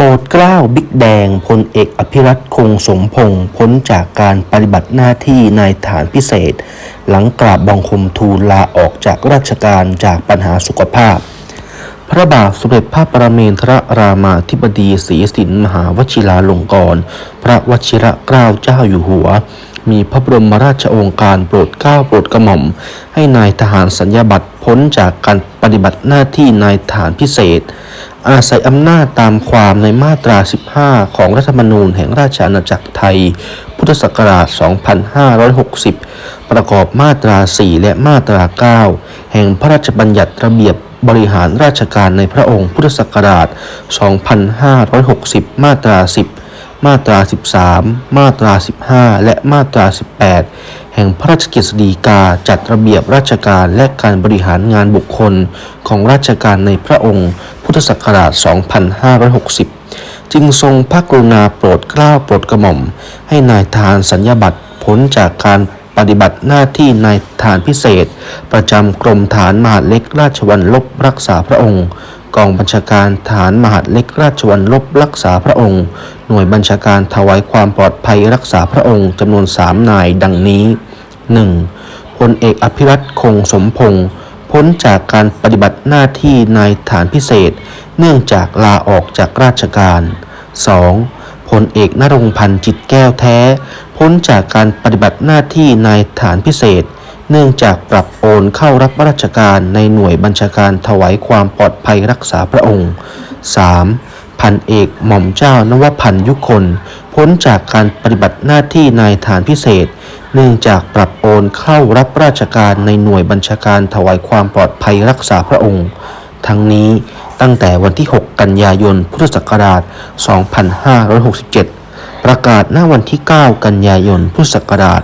โปรดเกล้าบิ๊กแดงพลเอกอภิรัตคงสมพงศ์พ้นจากการปฏิบัติหน้าที่นายฐานพิเศษ หลังกราบบังคมทูลลาออกจากราชการจากปัญหาสุขภาพ พระบาทสมเด็จพระประเมนทรรามาธิบดีศรีสินมหาวชิราลงกรณพระวชิระเกล้าเจ้าอยู่หัว มีพระบรมราชโองการโปรดเกล้าโปรดกระหม่อม ให้นายทหารสัญญาบัตรพ้นจากการปฏิบัติหน้าที่นายทหารพิเศษ อาศัยอำนาจตามความในมาตรา 15 ของรัฐธรรมนูญแห่งราชอาณาจักรไทย พุทธศักราช 2560 ประกอบมาตรา 4 และมาตรา 9 แห่งพระราชบัญญัติระเบียบบริหารราชการในพระองค์พุทธศักราช 2560 มาตรา 10 มาตรา 13 มาตรา 15 และมาตรา 18 แห่งพระราชกฤษฎีกาจัดระเบียบราชการและการบริหารงานบุคคลของราชการในพระองค์ พุทธศักราช 2560 จึงทรงพระกรุณาโปรดเกล้าโปรดกระหม่อม ให้นายทหารสัญญาบัตรพ้นจากการปฏิบัติหน้าที่นายทหารพิเศษ ประจำกรมฐานมหาเล็กราชวัลลบรักษาพระองค์ กองบัญชาการฐานมหาดเล็กราชวัลลบรักษาพระองค์ หน่วยบัญชาการถวายความปลอดภัยรักษาพระองค์จำนวนสามนายดังนี้ 1. พลเอกอภิรัตคงสมพงศ์พ้นจากการปฏิบัติหน้าที่นายฐานพิเศษ เนื่องจากลาออกจากราชการ 2. พลเอกนรงพันธ์จิตแก้วแท้ พ้นจากการปฏิบัติหน้าที่นายฐานพิเศษ เนื่องจากปรับโอนเข้ารับราชการในหน่วยบัญชาการถวายความปลอดภัยรักษาพระองค์ 3. พันเอกหม่อมเจ้านวพันยุคน พ้นจากการปฏิบัติหน้าที่นายฐานพิเศษ เนื่องจากปรับโอนเข้ารับราชการในหน่วยบัญชาการถวายความปลอดภัยรักษาพระองค์ ทั้งนี้ตั้งแต่วันที่ 6 กันยายน พุทธศักราช 2567 ประกาศหน้าวันที่ 9 กันยายน พุทธศักราช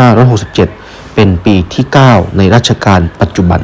2567 เป็นปีที่ 9 ในรัชกาลปัจจุบัน